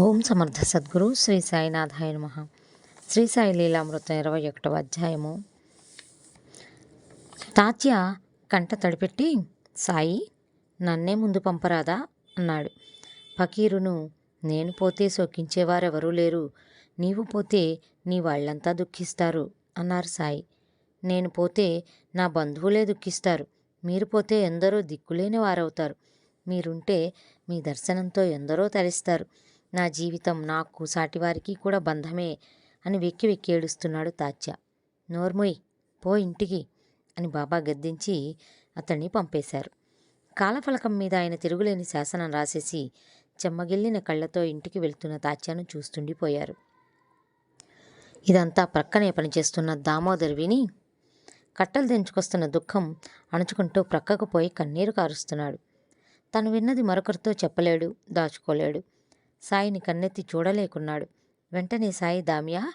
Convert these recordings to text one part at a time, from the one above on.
ఓం సమర్థ సద్గురు శ్రీ సాయినాథాయ నమ. శ్రీ సాయి లీలామృతం ఇరవై ఒకటవ అధ్యాయము. తాత్య కంట తడిపెట్టి సాయి నన్నే ముందు పంపరాదా? అన్నాడు. ఫకీరును నేను పోతే శోకించేవారెవరూ లేరు. నీవు పోతే నీ వాళ్ళంతా దుఃఖిస్తారు అన్నారు సాయి. నేను పోతే నా బంధువులే దుఃఖిస్తారు. మీరు పోతే ఎందరో దిక్కులేని వారవుతారు. మీరుంటే మీ దర్శనంతో ఎందరో తరిస్తారు. నా జీవితం నాకు సాటివారికి కూడా బంధమే అని వెక్కి వెక్కి ఏడుస్తున్నాడు తాత్య. నోర్మొయ్ పో ఇంటికి అని బాబా గద్దించి అతన్ని పంపేశారు. కాలఫలకం మీద ఆయన తిరుగులేని శాసనం రాసేసి చెమ్మగిల్లిన కళ్ళతో ఇంటికి వెళ్తున్న తాత్యాను చూస్తుండిపోయారు. ఇదంతా ప్రక్కనే పనిచేస్తున్న దామోదర్ విని కట్టలు తెంచుకొస్తున్న దుఃఖం అణుచుకుంటూ ప్రక్కకు పోయి కన్నీరు కారుస్తున్నాడు. తను విన్నది మరొకరితో చెప్పలేడు దాచుకోలేడు. సాయిని కన్నెత్తి చూడలేకున్నాడు. వెంటనే సాయి దామియా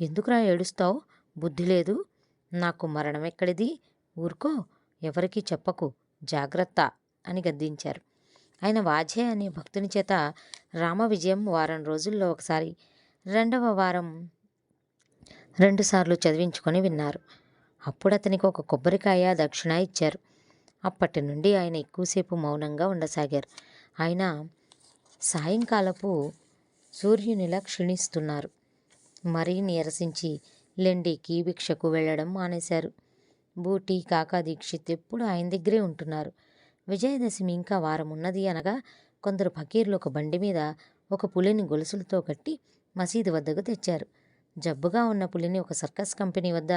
ఎందుకురా ఏడుస్తావు? బుద్ధి లేదు. నాకు మరణం ఎక్కడిది? ఊరుకో ఎవరికీ చెప్పకు. జాగ్రత్త అని గద్దించారు. ఆయన వాజే అనే భక్తుని చేత రామ విజయం వారం రోజుల్లో ఒకసారి రెండవ వారం రెండుసార్లు చదివించుకొని విన్నారు. అప్పుడు అతనికి ఒక కొబ్బరికాయ దక్షిణ ఇచ్చారు. అప్పటి నుండి ఆయన ఎక్కువసేపు మౌనంగా ఉండసాగారు. ఆయన సాయంకాలపు సూర్యునిలా క్షీణిస్తున్నారు. మరీ నీరసించి లెండికి భిక్షకు వెళ్ళడం మానేశారు. బూటి కాకా దీక్షిత్ ఎప్పుడు ఆయన దగ్గరే ఉంటున్నారు. విజయదశమి ఇంకా వారం ఉన్నది అనగా కొందరు ఫకీర్లు ఒక బండి మీద ఒక పులిని గొలుసులతో కట్టి మసీదు వద్దకు తెచ్చారు. జబ్బుగా ఉన్న పులిని ఒక సర్కస్ కంపెనీ వద్ద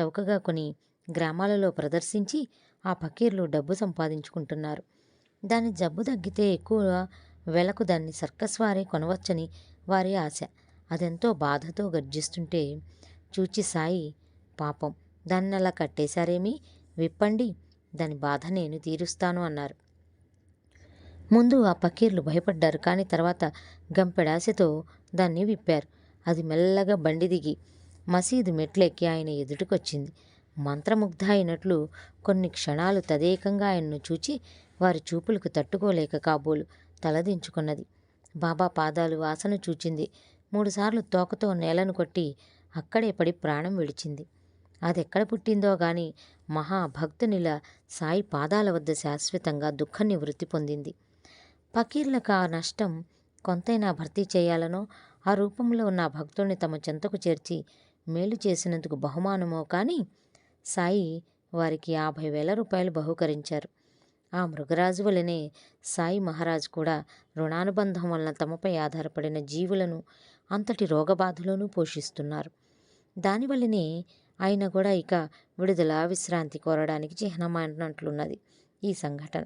చౌకగా కొని గ్రామాలలో ప్రదర్శించి ఆ ఫకీర్లు డబ్బు సంపాదించుకుంటున్నారు. దాని జబ్బు తగ్గితే ఎక్కువ వెలకు దాన్ని సర్కస్ వారే కొనవచ్చని వారి ఆశ. అదెంతో బాధతో గర్జిస్తుంటే చూచి సాయి పాపం దాన్ని అలా కట్టేశారేమి? విప్పండి దాని బాధ నేను తీరుస్తాను అన్నారు. ముందు ఆ పకీర్లు భయపడ్డారు కానీ తర్వాత గంపెడాశతో దాన్ని విప్పారు. అది మెల్లగా బండి దిగి మసీదు మెట్లెక్కి ఆయన ఎదుటికొచ్చింది. మంత్రముగ్ధ అయినట్లు కొన్ని క్షణాలు తదేకంగా ఆయన్ను చూచి వారి చూపులకు తట్టుకోలేక కాబోలు. తలదించుకున్నది. బాబా పాదాలు వాసన చూచింది. మూడుసార్లు తోకతో నేలను కొట్టి అక్కడే పడి ప్రాణం విడిచింది. అదెక్కడ పుట్టిందో గాని మహాభక్తునిలా సాయి పాదాల వద్ద శాశ్వతంగా దుఃఖ నివృత్తి పొందింది. ఫకీర్లకు ఆ నష్టం కొంతైనా భర్తీ చేయాలనో ఆ రూపంలో ఉన్న ఆ భక్తుల్ని తమ చెంతకు చేర్చి మేలు చేసినందుకు బహుమానమో కానీ సాయి వారికి యాభై వేల రూపాయలు బహుకరించారు. ఆ మృగరాజు వలనే సాయి మహారాజ్ కూడా రుణానుబంధం వలన తమపై ఆధారపడిన జీవులను అంతటి రోగబాధలోనూ పోషిస్తున్నారు. దానివల్లనే ఆయన కూడా ఇక విడుదల విశ్రాంతి కోరడానికి చిహ్నమైనట్లున్నది ఈ సంఘటన.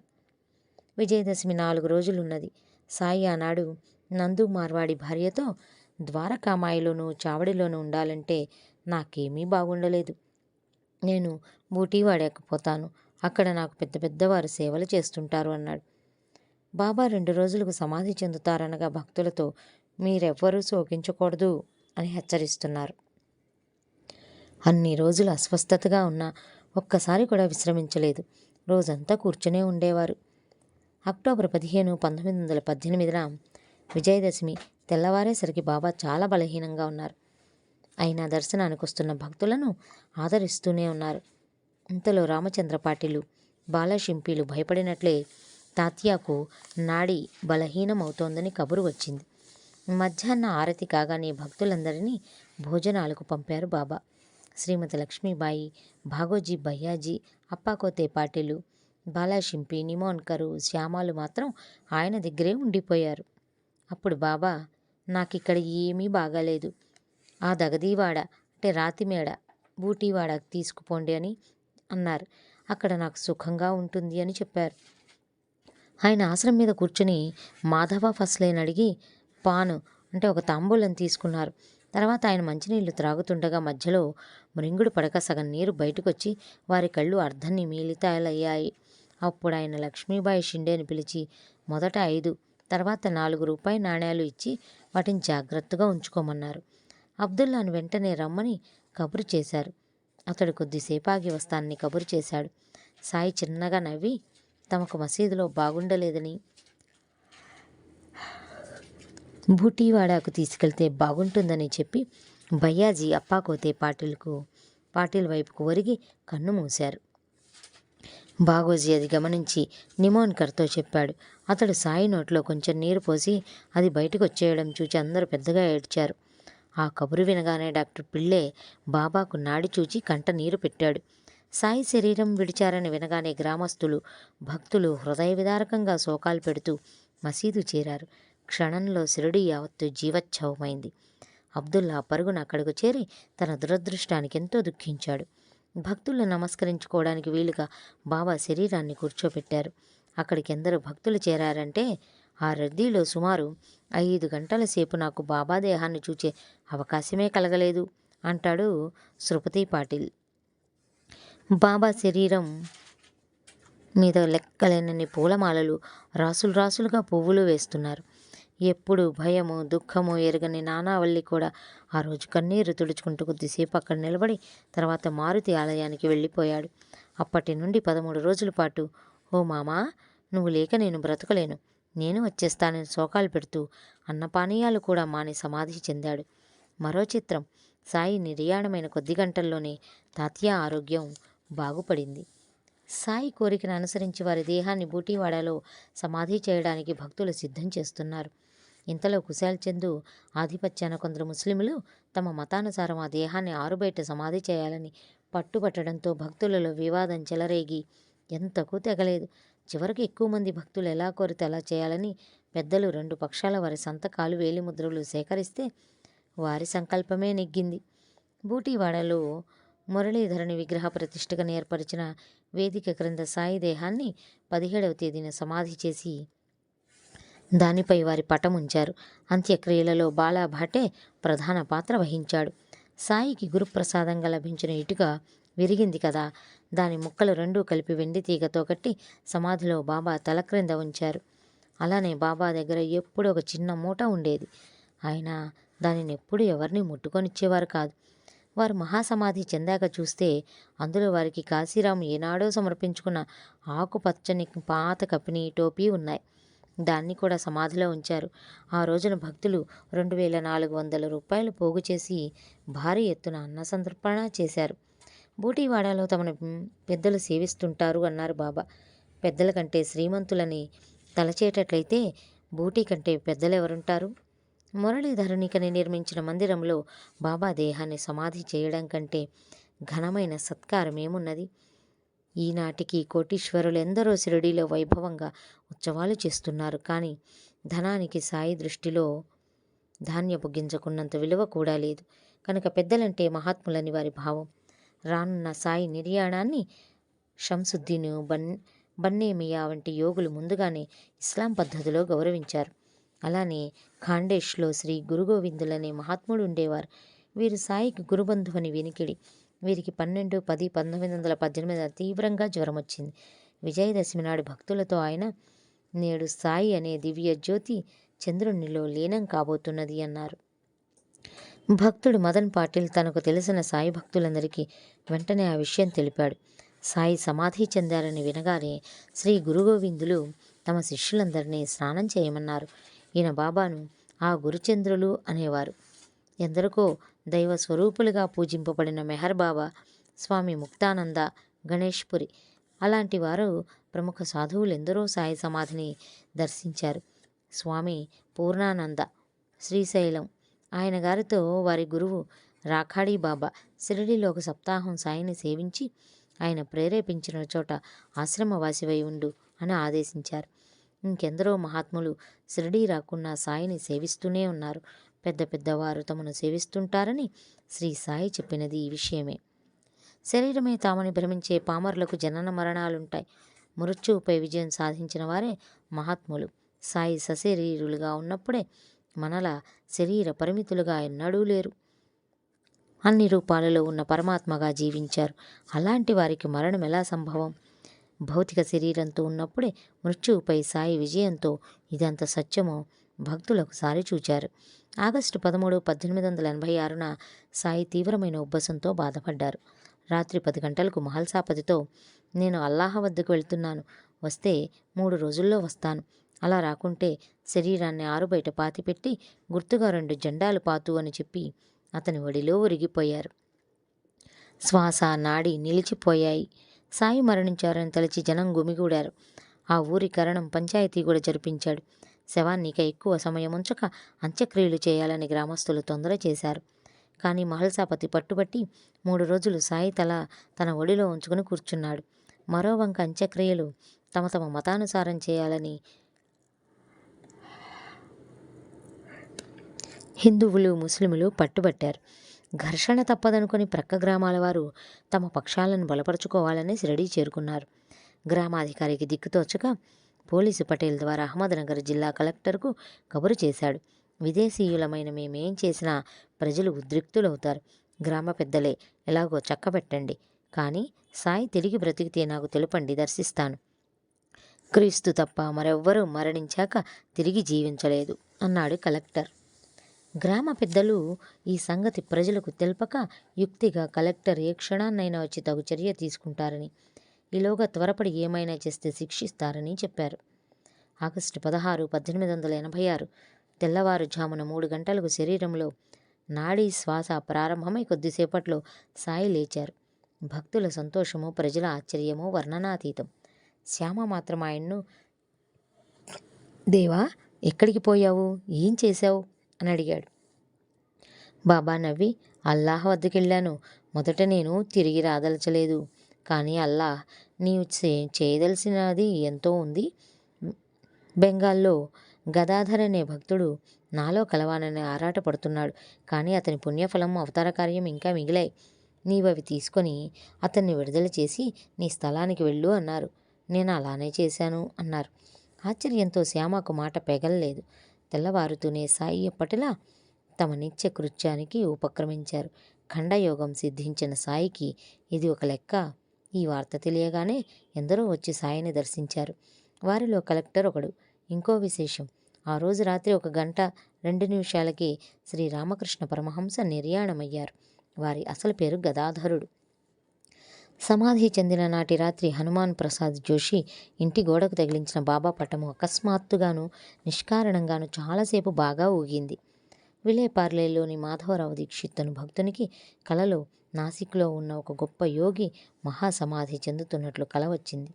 విజయదశమి నాలుగు రోజులున్నది. సాయి ఆనాడు నందు మార్వాడి భార్యతో ద్వారకామాయిలోనూ చావడిలోనూ ఉండాలంటే నాకేమీ బాగుండలేదు. నేను బూటీ వాడకపోతాను అక్కడ నాకు పెద్ద పెద్దవారు సేవలు చేస్తుంటారు అన్నాడు. బాబా రెండు రోజులకు సమాధి చెందుతారనగా భక్తులతో మీరెవ్వరూ శోకించకూడదు అని హెచ్చరిస్తున్నారు. అన్ని రోజులు అస్వస్థతగా ఉన్నా ఒక్కసారి కూడా విశ్రమించలేదు. రోజంతా కూర్చునే ఉండేవారు. అక్టోబర్ పదిహేను పంతొమ్మిది వందల పద్దెనిమిదిన విజయదశమి తెల్లవారేసరికి బాబా చాలా బలహీనంగా ఉన్నారు. అయినా దర్శనానికి వస్తున్న భక్తులను ఆదరిస్తూనే ఉన్నారు. ఇంతలో రామచంద్ర పాటిలు బాలశింపీలు భయపడినట్లే తాత్యాకు నాడి బలహీనమవుతోందని కబురు వచ్చింది. మధ్యాహ్న ఆరతి కాగానే భక్తులందరినీ భోజనాలకు పంపారు బాబా. శ్రీమతి లక్ష్మీబాయి భాగోజీ భయ్యాజీ అప్పాకోతే పాటిలు బాలాషింపి నిమోన్కరు శ్యామాలు మాత్రం ఆయన దగ్గరే ఉండిపోయారు. అప్పుడు బాబా నాకిక్కడ ఏమీ బాగాలేదు. ఆ దగదీవాడ అంటే రాతిమేడ బూటీవాడకు తీసుకుపోండి అని అన్నారు. అక్కడ నాకు సుఖంగా ఉంటుంది అని చెప్పారు. ఆయన ఆసనం మీద కూర్చుని మాధవ ఫస్లేని అడిగి పాను అంటే ఒక తాంబూలం తీసుకున్నారు. తర్వాత ఆయన మంచినీళ్ళు త్రాగుతుండగా మధ్యలో మృంగుడు పడక సగం నీరు బయటకొచ్చి వారి కళ్ళు అర్ధన్ని నిమీలితాలయ్యాయి అప్పుడు ఆయన లక్ష్మీబాయి షిండేని పిలిచి మొదట ఐదు తర్వాత నాలుగు రూపాయి నాణేలు ఇచ్చి వాటిని జాగ్రత్తగా ఉంచుకోమన్నారు. అబ్దుల్లాను వెంటనే రమ్మని కబురు చేశారు. అతడు కొద్దిసేపు ఆగి వస్తానని కబురు చేశాడు. సాయి చిన్నగా నవ్వి తమకు మసీదులో బాగుండలేదని. బూటీవాడాకు తీసుకెళ్తే బాగుంటుందని చెప్పి భయ్యాజీ అప్పాకోతే పాటిల్కు పాటిల్ వైపుకు ఒరిగి కన్ను మూశారు. బాగోజీ అది గమనించి నిమోన్కర్తో చెప్పాడు. అతడు సాయి నోట్లో కొంచెం నీరు పోసి అది బయటకు వచ్చేయడం చూచి అందరూ పెద్దగా ఏడ్చారు. ఆ కబురు వినగానే డాక్టర్ పిళ్ళే బాబాకు నాడి చూచి కంట నీరు పెట్టాడు. సాయి శరీరం విడిచారని వినగానే గ్రామస్తులు భక్తులు హృదయ విదారకంగా శోకాలు పెడుతూ మసీదు చేరారు. క్షణంలో శిరుడి యావత్తు జీవచ్ఛవమైంది అబ్దుల్లా పరుగున అక్కడకు చేరి తన దురదృష్టానికి ఎంతో దుఃఖించాడు. భక్తులు నమస్కరించుకోవడానికి వీలుగా బాబా శరీరాన్ని కూర్చోబెట్టారు. అక్కడికి ఎందరు భక్తులు చేరారంటే ఆ రద్దీలో సుమారు ఐదు గంటల సేపు నాకు బాబా దేహాన్ని చూచే అవకాశమే కలగలేదు అంటాడు శృపతి పాటిల్. బాబా శరీరం మీద లెక్కలేనన్ని పూలమాలలు రాసులు రాసులుగా పువ్వులు వేస్తున్నారు. ఎప్పుడు భయము దుఃఖము ఎరగని నానావల్లి కూడా ఆ రోజు కన్నీరు తుడుచుకుంటూ కొద్దిసేపు అక్కడ నిలబడి తర్వాత మారుతి ఆలయానికి వెళ్ళిపోయాడు. అప్పటి నుండి పదమూడు రోజుల పాటు ఓ మామా నువ్వు లేక నేను బ్రతకలేను. నేను వచ్చేస్తానని శోకాలు పెడుతూ అన్నపానీయాలు కూడా మాని సమాధి చెందాడు. మరో చిత్రం. సాయి నిర్యాణమైన కొద్ది గంటల్లోనే తాత్య ఆరోగ్యం బాగుపడింది. సాయి కోరికను అనుసరించి వారి దేహాన్ని బూటీవాడలో సమాధి చేయడానికి భక్తులు సిద్ధం చేస్తున్నారు. ఇంతలో కుశాల్ చందు ఆధిపత్యాన కొందరు ముస్లింలు తమ మతానుసారం ఆ దేహాన్ని ఆరుబయట సమాధి చేయాలని పట్టుబట్టడంతో భక్తులలో వివాదం చెలరేగి ఎంతకు తెగలేదు. చివరికి ఎక్కువ మంది భక్తులు ఎలా కోరితే అలా చేయాలని పెద్దలు రెండు పక్షాల వారి సంతకాలు వేలిముద్రలు సేకరిస్తే వారి సంకల్పమే నెగ్గింది. బూటీవాడలో మురళీధరుని విగ్రహ ప్రతిష్టగా ఏర్పరిచిన వేదిక క్రింద సాయి దేహాన్ని పదిహేడవ తేదీన సమాధి చేసి దానిపై వారి పటం ఉంచారు. అంత్యక్రియలలో బాలాభాటే ప్రధాన పాత్ర వహించాడు. సాయికి గురుప్రసాదంగా లభించిన ఇటుక విరిగింది కదా. దాని ముక్కలు రెండూ కలిపి వెండి తీగతో కట్టి సమాధిలో బాబా తల క్రింద ఉంచారు. అలానే బాబా దగ్గర ఎప్పుడు ఒక చిన్న మూట ఉండేది. ఆయన దానిని ఎప్పుడు ఎవరిని ముట్టుకొనిచ్చేవారు కాదు. వారు మహాసమాధి చెందాక చూస్తే అందులో వారికి కాశీరాం ఏనాడో సమర్పించుకున్న ఆకుపచ్చని పాత కపిని టోపీ ఉన్నాయి. దాన్ని కూడా సమాధిలో ఉంచారు. ఆ రోజున భక్తులు రెండు వేల నాలుగు వందల రూపాయలు పోగు చేసి భారీ ఎత్తున అన్న సంతర్పణ చేశారు. బూటీవాడలో తమను పెద్దలు సేవిస్తుంటారు అన్నారు బాబా. పెద్దల కంటే శ్రీమంతులని తలచేటట్లయితే బూటీ కంటే పెద్దలు ఎవరుంటారు మురళీధరునికని నిర్మించిన మందిరంలో బాబా దేహాన్ని సమాధి చేయడం కంటే ఘనమైన సత్కారమేమున్నది? ఈనాటికి కోటీశ్వరులు ఎందరో షిరిడీలో వైభవంగా ఉత్సవాలు చేస్తున్నారు. కానీ ధనానికి సాయి దృష్టిలో ధాన్యపు గింజకున్నంత విలువ కూడా లేదు. కనుక పెద్దలంటే మహాత్ములని వారి భావం. రానున్న సాయి నిర్యాణాన్ని షంసుద్దీన్ బన్ బన్నేమియా వంటి యోగులు ముందుగానే ఇస్లాం పద్ధతిలో గౌరవించారు. అలానే ఖాండేష్లో శ్రీ గురుగోవిందులనే మహాత్ముడు ఉండేవారు. వీరు సాయికి గురుబంధువని వినికిడి. వీరికి పన్నెండు పది పంతొమ్మిది వందల పద్దెనిమిది తీవ్రంగా జ్వరం వచ్చింది విజయదశమి నాడు భక్తులతో ఆయన నేడు సాయి అనే దివ్య జ్యోతి చంద్రునిలో లీనం కాబోతున్నది అన్నారు. భక్తుడు మదన్ పాటిల్ తనకు తెలిసిన సాయి భక్తులందరికీ వెంటనే ఆ విషయం తెలిపాడు. సాయి సమాధి చెందారని వినగానే శ్రీ గురుగోవిందులు తమ శిష్యులందరినీ స్నానం చేయమన్నారు. ఈయన బాబాను ఆ గురుచంద్రులు అనేవారు. ఎందరికో దైవ స్వరూపులుగా పూజింపబడిన మెహర్ బాబా స్వామి ముక్తానంద గణేష్పురి అలాంటి వారు ప్రముఖ సాధువులు ఎందరో సాయి సమాధిని దర్శించారు. స్వామి పూర్ణానంద శ్రీశైలం ఆయన గారితో వారి గురువు రాఖాడీ బాబా షిరిడీలో ఒక సప్తాహం సాయిని సేవించి ఆయన ప్రేరేపించిన చోట ఆశ్రమవాసివై ఉండు అని ఆదేశించారు. ఇంకెందరో మహాత్ములు షిరిడీ రాకున్నా సాయిని సేవిస్తూనే ఉన్నారు. పెద్ద పెద్దవారు తమను సేవిస్తుంటారని శ్రీ సాయి చెప్పినది ఈ విషయమే. శరీరమే తామని భ్రమించే పామరులకు జనన మరణాలుంటాయి. మృత్యువుపై విజయం సాధించిన వారే మహాత్ములు. సాయి సశరీరులుగా ఉన్నప్పుడే మనలా శరీర పరిమితులుగా ఎన్నడూ లేరు. అన్ని రూపాలలో ఉన్న పరమాత్మగా జీవించారు. అలాంటి వారికి మరణం ఎలా సంభవం? భౌతిక శరీరంతో ఉన్నప్పుడే మృత్యువుపై సాయి విజయంతో ఇదంత సత్యమో భక్తులకు సారి చూచారు. ఆగస్టు పదమూడు పద్దెనిమిది వందల ఎనభై ఆరున సాయి తీవ్రమైన ఉబ్బసంతో బాధపడ్డారు. రాత్రి పది గంటలకు మహల్సాపతితో నేను అల్లాహ వద్దకు వెళ్తున్నాను. వస్తే మూడు రోజుల్లో వస్తాను. అలా రాకుంటే శరీరాన్ని ఆరుబయట పాతిపెట్టి గుర్తుగా రెండు జెండాలు పాతు అని చెప్పి అతని ఒడిలో ఒరిగిపోయారు. శ్వాస నాడి నిలిచిపోయాయి. సాయి మరణించారని తలచి జనం గుమిగూడారు. ఆ ఊరి కరణం పంచాయతీ కూడా జరిపించాడు. శవాన్ని ఎక్కువ సమయం ఉంచక అంత్యక్రియలు చేయాలని గ్రామస్తులు తొందర చేశారు. కానీ మహల్సాపతి పట్టుబట్టి మూడు రోజులు సాయి తల తన ఒడిలో ఉంచుకుని కూర్చున్నాడు. మరో వంక అంత్యక్రియలు తమ తమ మతానుసారం చేయాలని హిందువులు ముస్లిములు పట్టుబట్టారు. ఘర్షణ తప్పదనుకుని ప్రక్క గ్రామాల వారు తమ పక్షాలను బలపరుచుకోవాలని శిరడీ చేరుకున్నారు. గ్రామాధికారికి దిక్కుతోచక పోలీసు పటేల్ ద్వారా అహ్మద్నగర్ జిల్లా కలెక్టర్కు కబురు చేశాడు. విదేశీయులమైన మేమేం చేసినా ప్రజలు ఉద్రిక్తులవుతారు. గ్రామ పెద్దలే ఎలాగో చక్కబెట్టండి. కానీ సాయి తిరిగి బ్రతికితే నాకు తెలుపండి దర్శిస్తాను. క్రీస్తు తప్ప మరెవ్వరూ మరణించాక తిరిగి జీవించలేదు అన్నాడు కలెక్టర్. గ్రామ పెద్దలు ఈ సంగతి ప్రజలకు తెలపక యుక్తిగా కలెక్టర్ ఏ క్షణాన్నైనా వచ్చి తగు చర్య తీసుకుంటారని ఈలోగా త్వరపడి ఏమైనా చేస్తే శిక్షిస్తారని చెప్పారు. ఆగస్టు పదహారు పద్దెనిమిది వందల ఎనభై ఆరు తెల్లవారుజామున మూడు గంటలకు శరీరంలో నాడీ శ్వాస ప్రారంభమై కొద్దిసేపట్లో సాయి లేచారు. భక్తుల సంతోషము ప్రజల ఆశ్చర్యము వర్ణనాతీతం. శ్యామ మాత్రం ఆయన్ను దేవా ఎక్కడికి పోయావు? ఏం చేశావు? అని అడిగాడు బాబా నవ్వి అల్లాహ్ వద్దకెళ్ళాను. మొదట నేను తిరిగి రాదలచలేదు. కానీ అల్లాహ్ నీవు చే చేయదలసినది ఎంతో ఉంది. బెంగాల్లో గదాధర్ అనే భక్తుడు నాలో కలవాలని ఆరాటపడుతున్నాడు. కానీ అతని పుణ్యఫలం అవతార కార్యం ఇంకా మిగిలాయి. నీవవి తీసుకొని అతన్ని విడుదల చేసి నీ స్థలానికి వెళ్ళు అన్నారు. నేను అలానే చేశాను అన్నారు. ఆశ్చర్యంతో శ్యామకు మాట పెగలలేదు. తెల్లవారుతూనే సాయి ఎప్పటిలా తమ నిత్య కృత్యానికి ఉపక్రమించారు. ఖండయోగం సిద్ధించిన సాయికి ఇది ఒక లెక్క. ఈ వార్త తెలియగానే ఎందరో వచ్చి సాయిని దర్శించారు. వారిలో కలెక్టర్ ఒకడు. ఇంకో విశేషం. ఆ రోజు రాత్రి ఒక గంట రెండు నిమిషాలకి శ్రీ రామకృష్ణ పరమహంస నిర్యాణమయ్యారు. వారి అసలు పేరు గదాధరుడు. సమాధి చెందిన నాటి రాత్రి హనుమాన్ ప్రసాద్ జోషి ఇంటి గోడకు తగిలించిన బాబా పటము అకస్మాత్తుగాను నిష్కారణంగాను చాలాసేపు బాగా ఊగింది. విలేపార్లేలోని మాధవరావు దీక్షిత్ అను భక్తునికి కలలో నాసిక్లో ఉన్న ఒక గొప్ప యోగి మహాసమాధి చెందుతున్నట్లు కల వచ్చింది.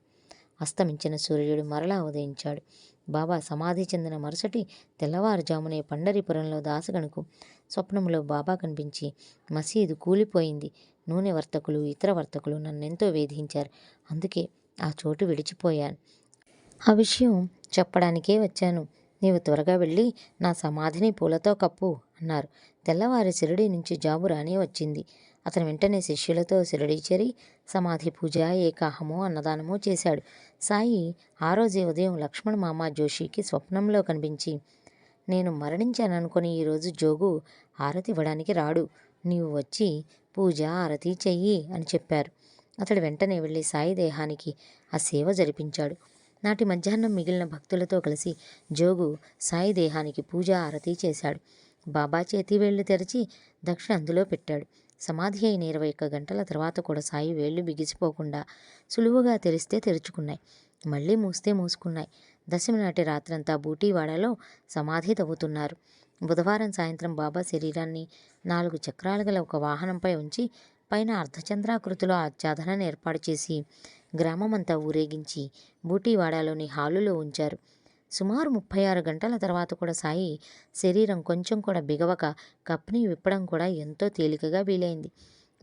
అస్తమించిన సూర్యుడు మరలా ఉదయించాడు. బాబా సమాధి చెందిన మరుసటి తెల్లవారుజామునే పండరిపురంలో దాసగణకు స్వప్నంలో బాబా కనిపించి మసీదు కూలిపోయింది. నూనె వర్తకులు ఇతర వర్తకులు నన్నెంతో వేధించారు. అందుకే ఆ చోటు విడిచిపోయాను. ఆ విషయం చెప్పడానికే వచ్చాను. నీవు త్వరగా వెళ్ళి నా సమాధిని పూలతో కప్పు అన్నారు. తెల్లవారి షిరిడి నుంచి జాబు రాని వచ్చింది. అతను వెంటనే శిష్యులతో షిరిడి చేరి సమాధి పూజ ఏకాహము అన్నదానము చేశాడు. సాయి ఆ రోజే ఉదయం లక్ష్మణ్ మామ జోషికి స్వప్నంలో కనిపించి నేను మరణించాననుకుని ఈరోజు జోగు హారతి ఇవ్వడానికి రాడు. నీవు వచ్చి పూజ ఆరతి చెయ్యి అని చెప్పారు. అతడు వెంటనే వెళ్ళి సాయి దేహానికి ఆ సేవ జరిపించాడు. నాటి మధ్యాహ్నం మిగిలిన భక్తులతో కలిసి జోగు సాయి దేహానికి పూజ ఆరతి చేశాడు. బాబా చేతి వేళ్ళు తెరిచి దక్షిణ అందులో పెట్టాడు. సమాధి అయిన ఇరవై ఒక్క గంటల తర్వాత కూడా సాయి వేళ్ళు బిగిసిపోకుండా సులువుగా తెరిస్తే తెరుచుకున్నాయి. మళ్ళీ మూస్తే మూసుకున్నాయి. దశమి నాటి రాత్రంతా బూటీవాడలో సమాధి తవ్వుతున్నారు. బుధవారం సాయంత్రం బాబా శరీరాన్ని నాలుగు చక్రాలు గల ఒక వాహనంపై ఉంచి పైన అర్ధచంద్రాకృతిలో ఆచ్ఛాదనను ఏర్పాటు చేసి గ్రామమంతా ఊరేగించి బూటీవాడలోని హాలులో ఉంచారు. సుమారు ముప్పై ఆరు గంటల తర్వాత కూడా సాయి శరీరం కొంచెం కూడా బిగవక కప్ని విప్పడం కూడా ఎంతో తేలికగా వీలైంది.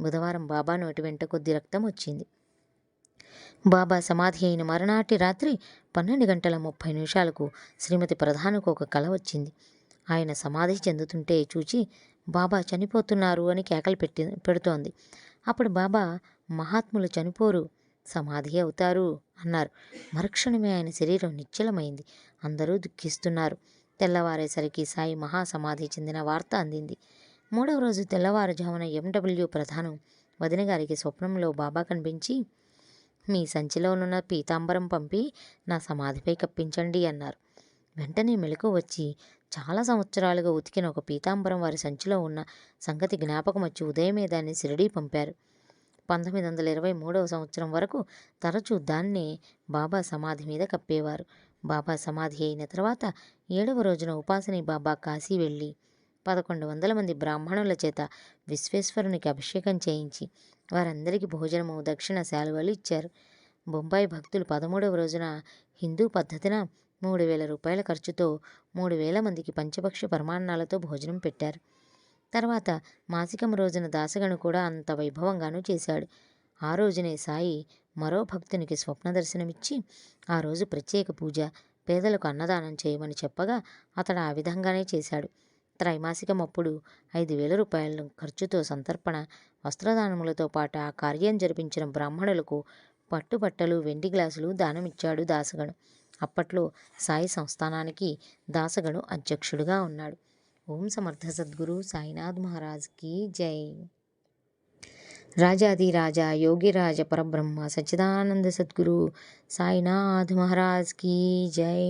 బుధవారం బాబా నోటి వెంట కొద్ది రక్తం వచ్చింది. బాబా సమాధి అయిన మరునాటి రాత్రి పన్నెండు గంటల ముప్పై నిమిషాలకు శ్రీమతి ప్రధానకు ఒక కల వచ్చింది. ఆయన సమాధి చెందుతుంటే చూచి బాబా చనిపోతున్నారు అని కేకలు పెట్టి పెడుతోంది. అప్పుడు బాబా మహాత్ములు చనిపోరు సమాధి అవుతారు అన్నారు. మరుక్షణమే ఆయన శరీరం నిశ్చలమైంది. అందరూ దుఃఖిస్తున్నారు. తెల్లవారేసరికి సాయి మహాసమాధి చెందిన వార్త అందింది. మూడవ రోజు తెల్లవారుజామున ఎండబ్ల్యూ ప్రధానం వదిన గారికి స్వప్నంలో బాబా కనిపించి మీ సంచిలో ఉన్న పీతాంబరం పంపి నా సమాధిపై కప్పించండి అన్నారు. వెంటనే మెలకు వచ్చి చాలా సంవత్సరాలుగా ఉతికిన ఒక పీతాంబరం వారి సంచిలో ఉన్న సంగతి జ్ఞాపకం వచ్చి ఉదయమే దాన్ని షిరిడీ పంపారు. పంతొమ్మిది వందల ఇరవై మూడవ సంవత్సరం వరకు తరచూ దాన్నే బాబా సమాధి మీద కప్పేవారు. బాబా సమాధి అయిన తర్వాత ఏడవ రోజున ఉపాసని బాబా కాశీ వెళ్ళి పదకొండు వందల మంది బ్రాహ్మణుల చేత విశ్వేశ్వరునికి అభిషేకం చేయించి వారందరికీ భోజనము దక్షిణ శాలువలు ఇచ్చారు. బొంబాయి భక్తులు పదమూడవ రోజున హిందూ పద్ధతిన మూడు వేల రూపాయల ఖర్చుతో మూడు వేల మందికి పంచపక్షి పరమాన్నాలతో భోజనం పెట్టారు. తర్వాత మాసికం రోజున దాసగను కూడా అంత వైభవంగానూ చేశాడు. ఆ రోజునే సాయి మరో భక్తునికి స్వప్న దర్శనమిచ్చి ఆ రోజు ప్రత్యేక పూజ పేదలకు అన్నదానం చేయమని చెప్పగా అతడు ఆ విధంగానే చేశాడు. త్రైమాసికం అప్పుడు ఐదు వేల రూపాయల ఖర్చుతో సంతర్పణ వస్త్రదానములతో పాటు ఆ కార్యం జరిపించిన బ్రాహ్మణులకు పట్టుబట్టలు వెండి గ్లాసులు దానమిచ్చాడు దాసగను. అప్పట్లో సాయి సంస్థానానికి దాసగడు అధ్యక్షుడుగా ఉన్నాడు. ఓం సమర్థ సద్గురు సాయినాథ్ మహారాజ్కి జై. రాజాది రాజా యోగిరాజ పరబ్రహ్మ సచ్చిదానంద సద్గురు సాయినాథ్ మహారాజ్కి జై.